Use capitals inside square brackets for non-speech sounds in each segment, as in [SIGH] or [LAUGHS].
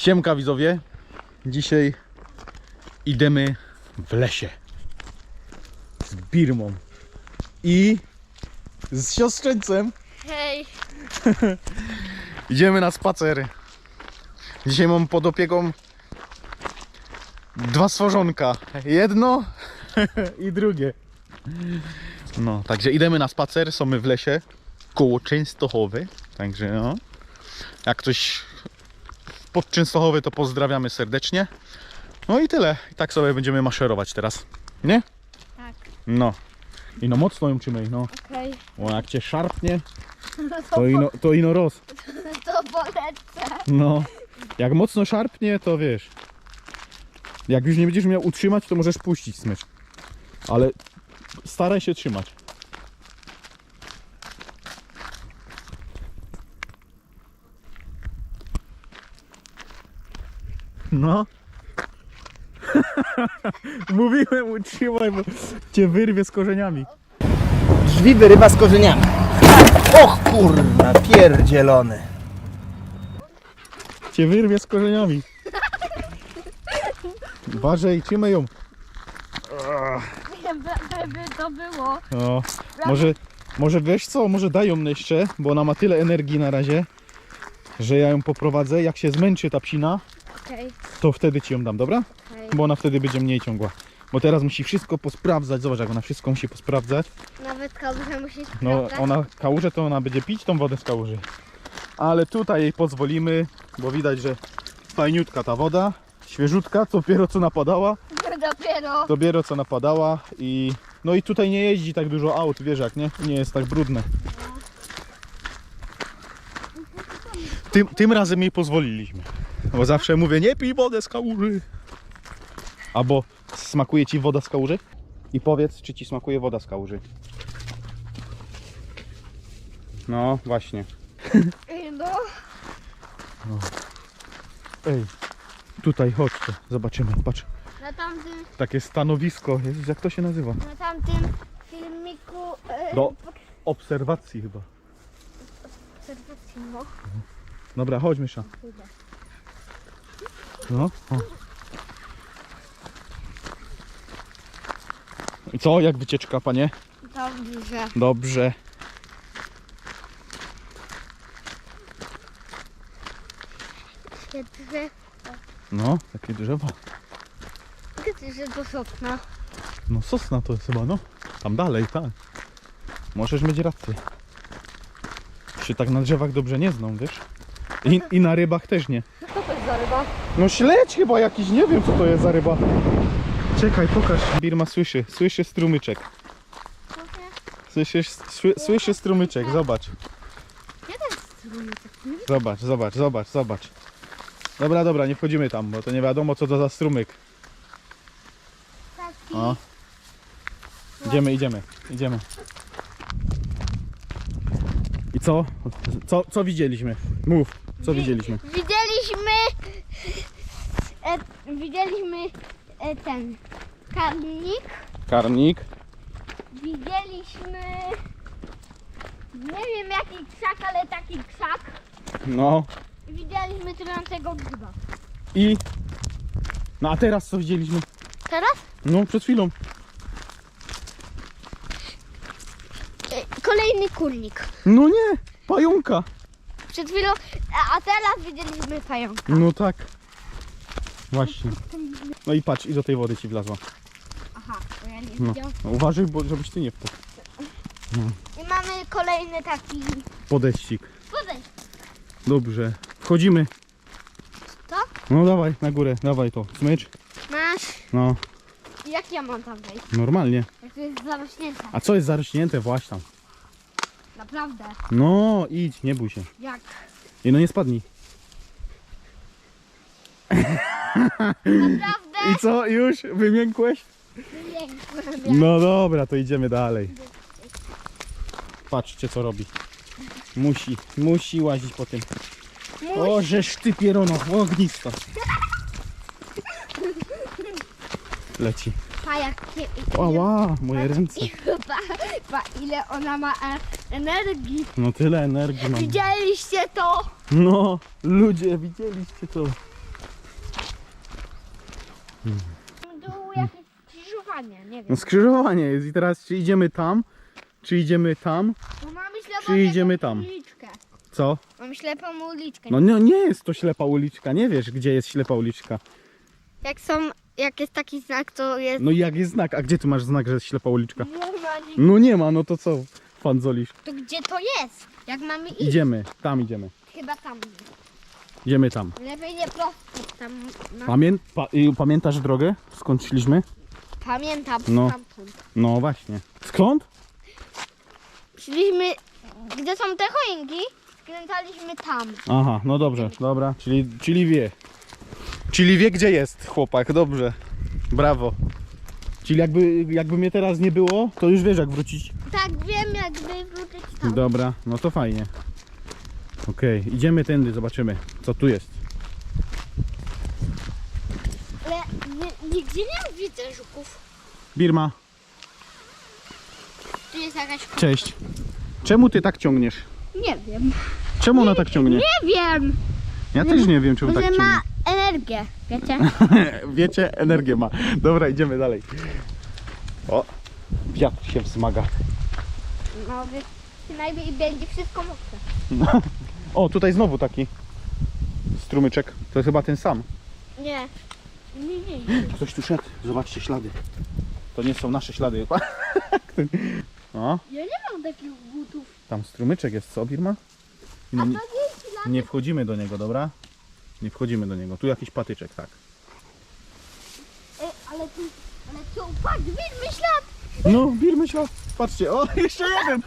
Siemka widzowie. Dzisiaj idziemy w lesie. Z Birmą. I z siostrzeńcem Hej, [LAUGHS] idziemy na spacer. Dzisiaj mam pod opieką dwa stworzonka. Jedno [LAUGHS] i drugie. No, także idziemy na spacer. Są my w lesie koło Częstochowy. Także no. Jak ktoś pod Częstochowy to pozdrawiamy serdecznie. No i tyle. I tak sobie będziemy maszerować teraz. Nie? tak, No. I no mocno ją trzymaj, no. okej. Bo jak cię szarpnie, No to to, ino, to ino roz. [LAUGHS] to polecę. No. Jak mocno szarpnie, to wiesz. Jak już nie będziesz miał utrzymać, to możesz puścić smycz. Ale staraj się trzymać. No. [LAUGHS] Mówiłem utrzymaj, bo cię wyrwie z korzeniami. Drzwi wyrywa z korzeniami. Och kurna, pierdzielony. Cię wyrwie z korzeniami. Uważaj, trzymaj ją. Żeby to było. O, może, może wiesz co, może daj ją jeszcze, bo ona ma tyle energii na razie, że ja ją poprowadzę. Jak się zmęczy ta psina, Okej, to wtedy ci ją dam, dobra? okej. Bo ona wtedy będzie mniej ciągła. Bo teraz musi wszystko posprawdzać. Zobacz, jak ona wszystko musi posprawdzać. Nawet kałużę musi No, sprawdzać. ona kałuże, to ona będzie pić tą wodę z kałuży. Ale tutaj jej pozwolimy, bo widać, że fajniutka ta woda, świeżutka, co dopiero co napadała. [LAUGHS] Dopiero. dopiero co napadała i no i tutaj nie jeździ tak dużo aut, wiesz jak nie? Nie jest tak brudne. Tym, tym razem jej pozwoliliśmy. Bo zawsze mówię, nie pij wodę z kałuży. Albo smakuje ci woda z kałuży? I powiedz, czy ci smakuje woda z kałuży. No, właśnie. Ej, No, Ej, tutaj chodźcie, zobaczymy. Patrz, na tamtym, takie stanowisko. Jezus, jak to się nazywa? na tamtym filmiku... E, Do obserwacji chyba. obserwacji, no. Dobra, chodź Mysza. No. O. I co, jak wycieczka, panie? Dobrze. Dobrze. Świetnie. No, takie drzewo. Gdzie że to sopna? No sosna to jest chyba, no. Tam dalej, tak. Możesz mieć rację. Się tak na drzewach dobrze nie znam, wiesz? I, I na rybach też nie. Za ryba? No śledź chyba jakiś, nie wiem co to jest za ryba. Czekaj, pokaż. Birma słyszy, słyszy strumyczek. Słyszysz, sły, słyszy strumyczek, zobacz. Jest strumyczek? Zobacz, zobacz, zobacz, zobacz. Dobra, dobra, nie wchodzimy tam, bo to nie wiadomo co to za strumyk. Taki. O. Idziemy, idziemy, idziemy. I co? Co, co widzieliśmy? Mów, co Wi- widzieliśmy? Widzieliśmy... E, widzieliśmy e, ten karnik. Karnik. Widzieliśmy... Nie wiem jaki krzak, ale taki krzak. No. Widzieliśmy trującego grzyba. I... No a teraz co widzieliśmy? Teraz? No, przed chwilą. E, kolejny kurnik. No nie, pająka. Przed chwilą... A, teraz widzieliśmy pająka. No tak. Właśnie. No i patrz, i do tej wody ci wlazła. Aha, to ja nie No. widziałam. no uważaj, bo żebyś ty nie wpadł. I mamy kolejny taki... Podeścik. Podejdź. Dobrze. Wchodzimy. Co? No dawaj, na górę, dawaj to. Smycz. Masz... No, Jak ja mam tam wejść? normalnie. Jak to jest zarośnięte. A co jest zarośnięte? Właś tam. Naprawdę. No, idź, nie bój się. Jak? I no nie spadnij. Naprawdę? I co, już? Wymiękłeś? Pięknie. No dobra, to idziemy dalej. Patrzcie co robi. Musi, musi łazić po tym. O, żeż ty pierono, ognista. Leci. Pa, jakie... Ała, moje ręce. Pa, pa, ile ona ma e, energii. No tyle energii mam. Widzieliście to? No, ludzie, widzieliście to. Jakieś skrzyżowanie, nie No wiem. skrzyżowanie jest i teraz czy idziemy tam, czy idziemy tam, Bo mamy ślepą Czy idziemy tam? uliczkę. co? Mam ślepą uliczkę. No nie, nie jest to ślepa uliczka, nie wiesz gdzie jest ślepa uliczka. Jak są, jak jest taki znak, to jest... No i jak jest znak, a gdzie tu masz znak, że jest ślepa uliczka? Nie ma nic. No nie ma, no to co, fandzolisz? To gdzie to jest? Jak mamy iść? Idziemy, tam idziemy. Chyba tam. Idziemy tam. Lepiej nie prosto. Tam na... Pamię pa y, pamiętasz drogę? Skąd szliśmy? Pamiętam No. stamtąd. No właśnie. Skąd? Szliśmy, gdzie są te choinki, skręcaliśmy tam. Aha, no dobrze, dobra, czyli, czyli wie. Czyli wie gdzie jest chłopak, dobrze. Brawo. Czyli jakby, jakby mnie teraz nie było, to już wiesz jak wrócić. Tak, wiem jakby wrócić tam. Dobra, no to fajnie. Okej, idziemy tędy, zobaczymy co tu jest. Ale nigdzie nie widzę żuków. Birma, Tu jest jakaś cześć. Czemu ty tak ciągniesz? Nie wiem. Czemu ona tak ciągnie? Nie wiem. Ja też nie wiem czemu tak Może ciągnie. ma energię, wiecie? [LAUGHS] Wiecie, energię ma. Dobra, idziemy dalej. O, wiatr się wzmaga. No, przynajmniej będzie wszystko mokre. O, tutaj znowu taki strumyczek. To jest chyba ten sam. Nie. Nie, nie, nie. Ktoś tu szedł. Zobaczcie ślady. To nie są nasze ślady. [LAUGHS] O, Ja nie mam takich butów. tam strumyczek jest, co Birma? No, nie, nie wchodzimy do niego, dobra? Nie wchodzimy do niego. Tu jakiś patyczek, tak. Ej, ale tu... Ale tu, patrz, widmy ślad. No, Birmy ślad. Patrzcie, o, [LAUGHS] jeszcze jeden.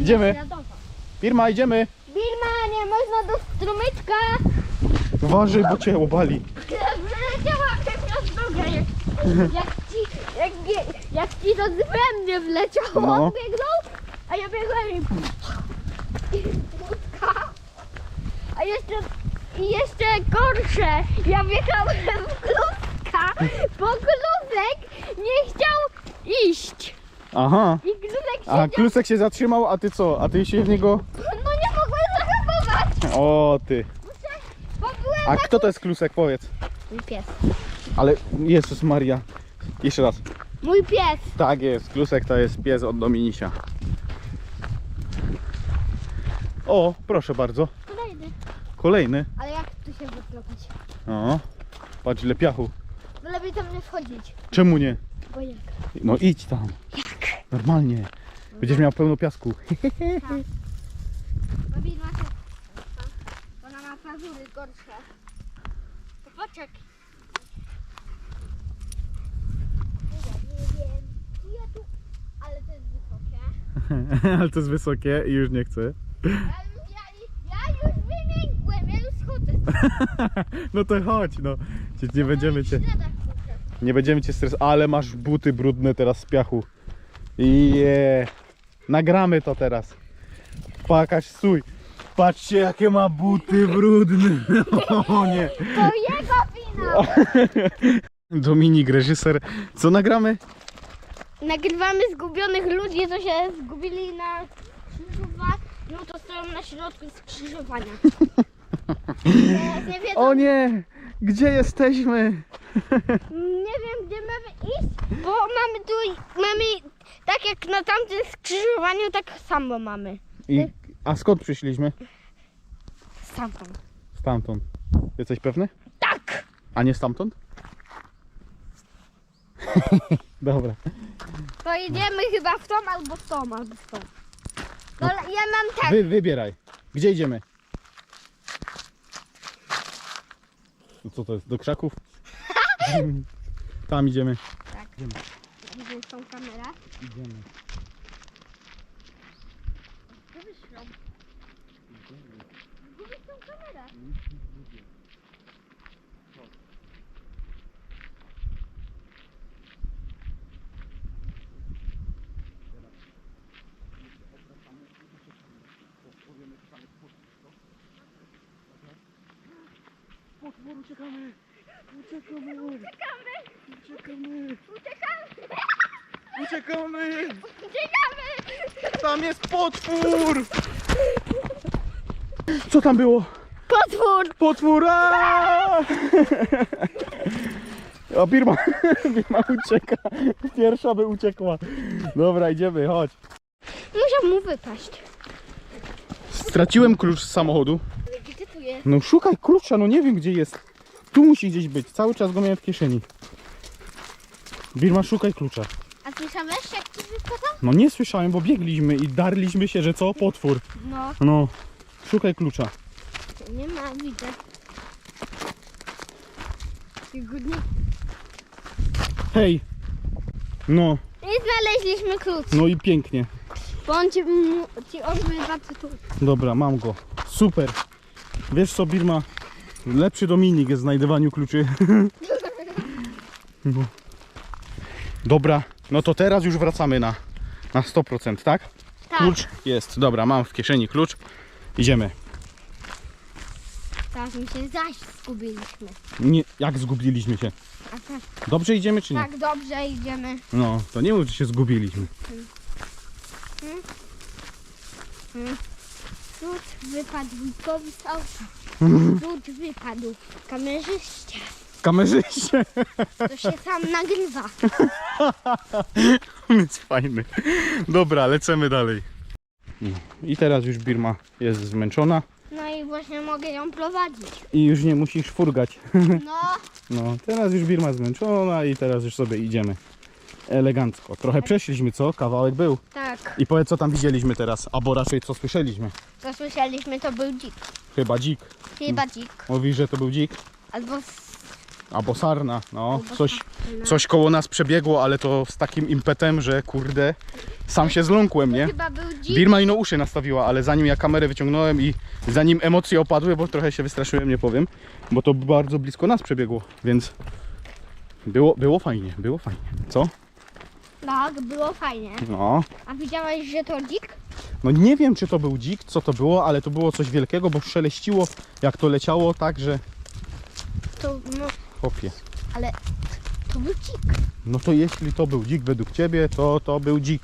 Idziemy. śladowa. Birma, idziemy. Bilma, nie można do strumyczka. Uważaj, bo cię obali. Wleciała przez drogę, jak, jak ci, jak, bie- jak ci to we mnie wleciało, No. biegnął, a ja biegłem i... A jeszcze, i jeszcze gorsze, ja biegałem w kluska, bo klusek nie chciał iść. Aha. I klusek A klusek się zatrzymał, a ty co? A ty się w niego... no nie mogłem zahamować, O, ty. bo byłem... A kto to jest klusek, powiedz? Mój pies. Ale Jezus Maria. Jeszcze raz. Mój pies. Tak jest, klusek to jest pies od Dominisia. O, proszę bardzo. Kolejny. Ale jak tu się wyplątać? O, patrz ile piachu. No lepiej tam nie wchodzić. Czemu nie? Bo jak? No idź tam. Jak? Normalnie. Będziesz miał pełno piasku. Babi ma się... Ona ma pazury gorsze. To patrz jak... Nie wiem. Ja tu... Ale to jest wysokie. [LAUGHS] Ale to jest wysokie i już nie chcę. Ja, ja, ja już wymiękłem, ja już chodzę. [LAUGHS] No to chodź, no. Cię- Nie będziemy cię, nie będziemy cię stresować. Ale masz buty brudne teraz z piachu. Je. Nagramy to teraz. Pakaś stój. Patrzcie jakie ma buty brudne. [LAUGHS] O nie. To jego wina. [LAUGHS] Dominik, reżyser. Co nagramy? Nagrywamy zgubionych ludzi, co się zgubili na skrzyżowaniu, no to stoją na środku skrzyżowania. Nie, wiedzą, O nie! Gdzie jesteśmy? nie wiem gdzie mamy iść, bo mamy tu, mamy tak jak na tamtym skrzyżowaniu, tak samo mamy. I, a skąd przyszliśmy? Stamtąd. Stamtąd. Jesteś pewny? Tak! A nie stamtąd? [LAUGHS] Dobra. To idziemy chyba w tą albo w tą, albo w tą. No ale ja mam tak, Wy, wybieraj. Gdzie idziemy? No Co to jest? Do krzaków? Tam idziemy. tak. Widzę tą kamerę. Idziemy. Zgubić tą kamerę. Potwór, uciekamy! Uciekamy! Uciekamy! Uciekamy! Uciekamy! Uciekamy! Tam jest potwór! Co tam było? Potwór! Potwóra! O, Birma, [LAUGHS] Birma ucieka. Pierwsza by uciekła. Dobra, idziemy, chodź. Musiał mu wypaść. Straciłem klucz z samochodu. Ale gdzie tu jest? No szukaj klucza, no nie wiem gdzie jest. Tu musi gdzieś być, cały czas go miałem w kieszeni. Birma, szukaj klucza. A słyszałeś jak tu wypadał? No nie słyszałem, bo biegliśmy i darliśmy się, że co? Potwór. No, No, szukaj klucza. nie ma, widzę. Hej! No, I znaleźliśmy klucz. no i pięknie. Bo on ci, mu- ci odbywa. Dobra, mam go. Super. Wiesz co, Birma? Lepszy Dominik jest w znajdywaniu kluczy. [LAUGHS] Dobra, no to teraz już wracamy na, na 100%, tak? Tak, Klucz jest. Dobra, mam w kieszeni klucz. Idziemy. tak, my się zaś zgubiliśmy. Nie, jak zgubiliśmy się? A tak, Dobrze idziemy czy nie? tak dobrze idziemy. No, to nie mów, że się zgubiliśmy. Klucz wypadł wujkowi z auta. Klucz wypadł kamerzyście. Kamerzyście. To się sam nagrywa. [LAUGHS] On jest fajny. Dobra, lecimy dalej. I teraz już Birma jest zmęczona No i właśnie mogę ją prowadzić. i już nie musisz furgać. No, [LAUGHS] No, teraz już Birma zmęczona i teraz już sobie idziemy. Elegancko. Trochę przeszliśmy, co? Kawałek był. tak. I powiedz, co tam widzieliśmy teraz, albo raczej co słyszeliśmy. Co słyszeliśmy to był dzik. Chyba dzik. Chyba dzik. Mówisz, że to był dzik? Albo Albo sarna. No, coś, coś koło nas przebiegło, ale to z takim impetem, że kurde, sam się zląkłem, nie? chyba był dzik. Birma ino uszy nastawiła, ale zanim ja kamerę wyciągnąłem i zanim emocje opadły, bo trochę się wystraszyłem, nie powiem, bo to bardzo blisko nas przebiegło, więc było, było fajnie, było fajnie. Co? Tak, było fajnie. No. A widziałeś, że to dzik? No nie wiem, czy to był dzik, co to było, ale to było coś wielkiego, bo szeleściło, jak to leciało, tak, że To, no, chopie. ale to był dzik. No to jeśli to był dzik według ciebie, to to był dzik.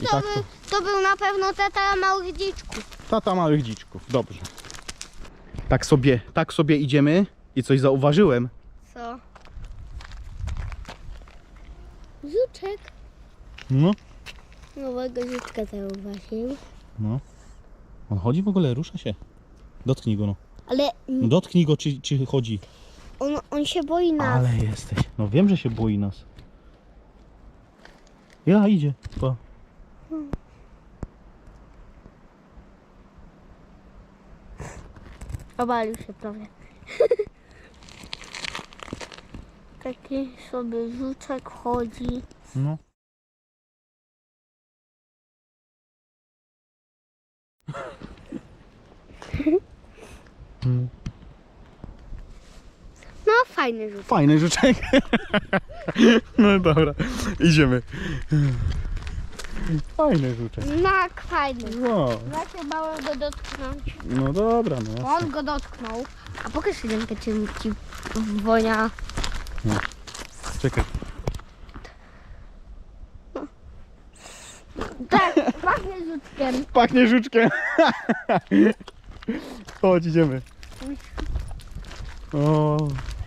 I To, tak był, to, to był na pewno tata małych dziczków. tata małych dziczków, dobrze. Tak sobie, tak sobie idziemy i coś zauważyłem. Co? Żuczek. No. Nowego żuczka zauważył. No. On chodzi w ogóle, rusza się. Dotknij go, no. Ale no dotknij go, czy, czy chodzi. on, on się boi nas. Ale jesteś. No wiem, że się boi nas. Ja, idzie. Pa. Obalił się prawie. [LAUGHS] Taki sobie żuczek chodzi. No. [LAUGHS] No fajny żuczek. Fajny życzek. [LAUGHS] No dobra, idziemy. Fajny żuczek. Tak, fajny. No, Ja się bałem go dotknąć. no dobra, no. On go dotknął. A pokaż rękę, czy ci wonia. Czekaj. Tak, pachnie żuczkiem. Pachnie żuczkiem. [LAUGHS] Chodź, idziemy. O,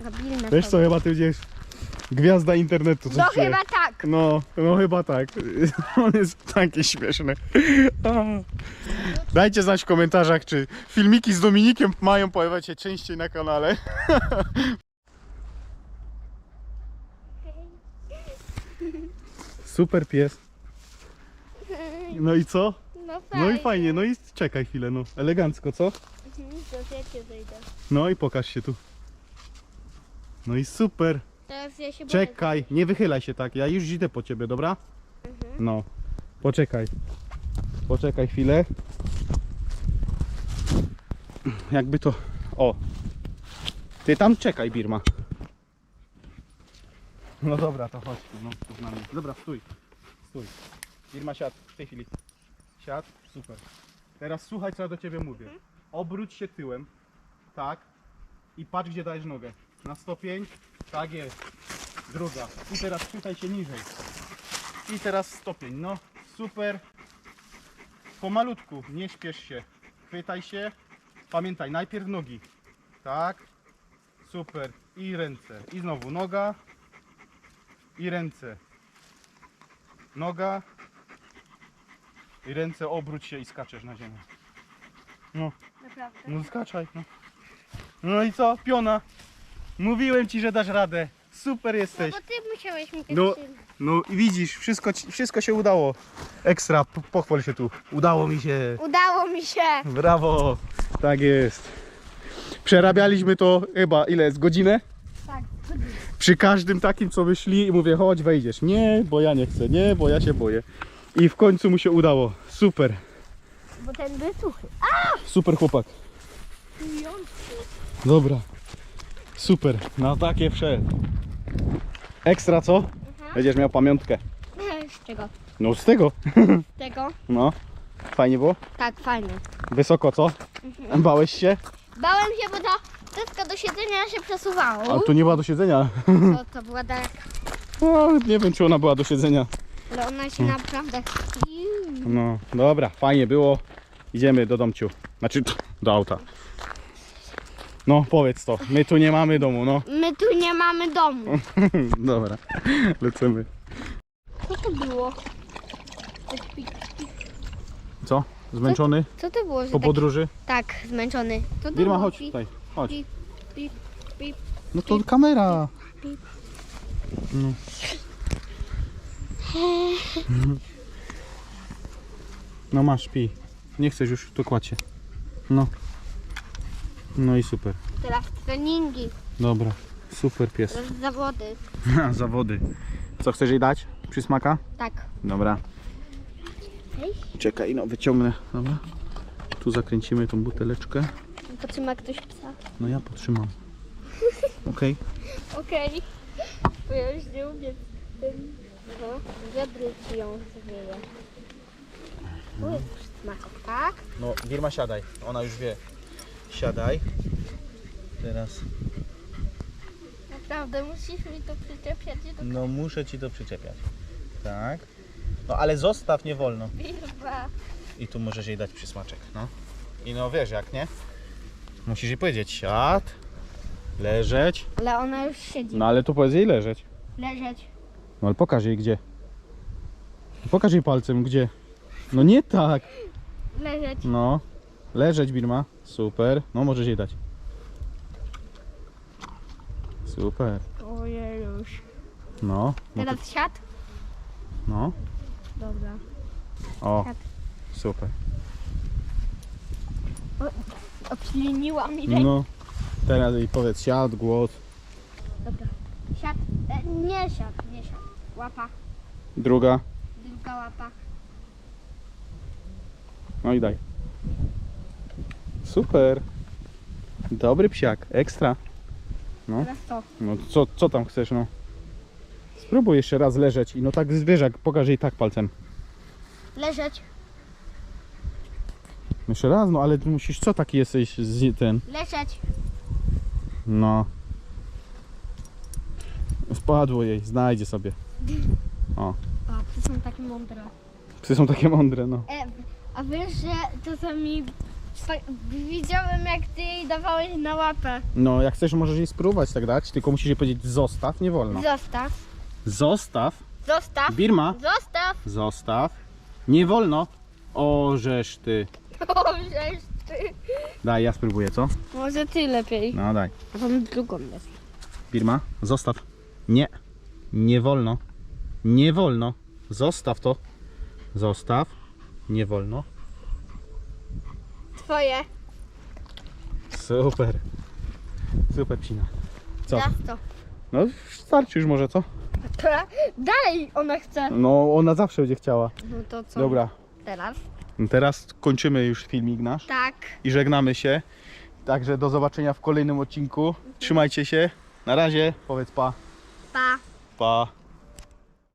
Robimy wiesz co, sobie. chyba ty gdzieś gwiazda internetu. coś No chyba tak. No, no chyba tak. [LAUGHS] On jest taki śmieszny. A. Dajcie znać w komentarzach, czy filmiki z Dominikiem mają pojawiać się częściej na kanale. [LAUGHS] Super pies. No i co? No fajnie. No i fajnie, no i czekaj chwilę, no. Elegancko, co? Mhm, To ja cię. No i pokaż się tu. No i super. Teraz ja się boję. Czekaj, nie wychylaj się tak. Ja już idę po ciebie, dobra? No. Poczekaj. Poczekaj chwilę. Jakby to. O. Ty tam czekaj, Birma. No dobra, to chodź. No, tu z nami. Dobra, stój. Stój. Birma siad w tej chwili. Siad, super. Teraz słuchaj, co ja do ciebie mówię. Obróć się tyłem. Tak. I patrz, gdzie dajesz nogę. Na stopień. Tak jest. Druga. I teraz chwytaj się niżej. I teraz stopień. No, super. Pomalutku, nie śpiesz się. Chwytaj się. Pamiętaj, najpierw nogi. Tak. Super. I ręce. I znowu noga. I ręce. Noga. I ręce obróć się i skaczesz na ziemię. No, Naprawdę. no skaczaj. No. no i co? Piona. Mówiłem ci, że dasz radę. Super No jesteś. bo ty musiałeś mi No. no. No i widzisz, wszystko, ci- wszystko się udało. Ekstra, po- pochwal się tu. Udało mi się. Udało mi się. Brawo. Tak jest. Przerabialiśmy to chyba ile? Z godzinę? Przy każdym takim, co wyszli i mówię, chodź, wejdziesz. Nie, bo ja nie chcę. Nie, bo ja się boję. I w końcu mu się udało. Super. Bo ten był suchy. Super chłopak. Dobra. Super. Na takie wszedł. Ekstra co? Będziesz miał pamiątkę. [LAUGHS] Z czego? No z tego. Z [LAUGHS] tego? No. Fajnie było? Tak, fajnie. Wysoko co? Bałeś się? Bałem się, bo to deska do siedzenia się przesuwało. A tu nie była do siedzenia. To, to była daleka. O, nie wiem czy ona była do siedzenia. Ale ona się naprawdę... No, dobra, fajnie było. Idziemy do domciu. Znaczy do auta. No, powiedz to. My tu nie mamy domu, no. My tu nie mamy domu. [LAUGHS] Dobra, lecimy. Co to było? Co? Zmęczony Co to było? Po podróży? Tak, zmęczony. Co to Birma, chodź tutaj. Chodź. pi- pi- pi- No to kamera. Pip. No. No masz, pij. Nie chcesz już, to kładź się. No. No i super. Teraz treningi, Dobra. Super pies. teraz zawody. [LAUGHS] Zawody. Co chcesz jej dać? Przysmaka? Tak. Dobra. Czekaj, no wyciągnę. Dobra. Tu zakręcimy tą buteleczkę. Potrzyma ktoś psa. No ja potrzymam. [LAUGHS] Okej. Okej. Bo ja już nie umiem. No, wiadry ci ją zwieje. Tu jest tak? No, Wirma siadaj. Ona już wie. Siadaj. Teraz. Naprawdę, musisz mi to przyczepiać do No muszę ci to przyczepiać. Tak. No ale zostaw, nie wolno. birba. I tu możesz jej dać przysmaczek. No. I no wiesz jak, nie? Musisz jej powiedzieć siad, leżeć. Ale ona już siedzi. No ale tu powiedz jej leżeć. Leżeć. No ale pokaż jej gdzie. Pokaż jej palcem gdzie. No nie tak. Leżeć. No. Leżeć Birma. Super. No możesz jej dać. Super. Ojej już. No. No, to, Teraz siad? no. Dobra. O. Siad. Super. Obśliniła mi rękę. No. Teraz jej powiedz siad, głos. Dobra. Siad. E, nie siad, nie siad. Łapa. Druga. Druga łapa. No i daj. Super. Dobry psiak. Ekstra. No. Teraz to. No co, co tam chcesz, no? Spróbuj jeszcze raz leżeć i no tak zwierzak, pokaż jej tak palcem. Leżeć. Jeszcze raz, no ale ty musisz, co taki jesteś z ten? Leżeć. No. Wpadło jej, znajdzie sobie. O, ty są takie mądre. Psy są takie mądre, no. E, a wiesz, że czasami fa- widziałem jak ty jej dawałeś na łapę. No, jak chcesz, możesz jej spróbować tak dać, tylko musisz jej powiedzieć zostaw, nie wolno. Zostaw. Zostaw. Zostaw. Birma, Zostaw. zostaw. Nie wolno. Orzesz ty. O, żeś ty. Daj, ja spróbuję, co? Może ty lepiej. No daj. A mam drugą jest. Birma, zostaw. Nie. Nie wolno. Nie wolno. Zostaw to. Zostaw. Nie wolno. Twoje. Super. Super psina. Co? No starczy już może, co? Dalej ona chce. No ona zawsze będzie chciała. No to co? Dobra. Teraz? Teraz kończymy już filmik nasz Tak. i żegnamy się. Także do zobaczenia w kolejnym odcinku. Trzymajcie się. Na razie. Powiedz pa. Pa. Pa.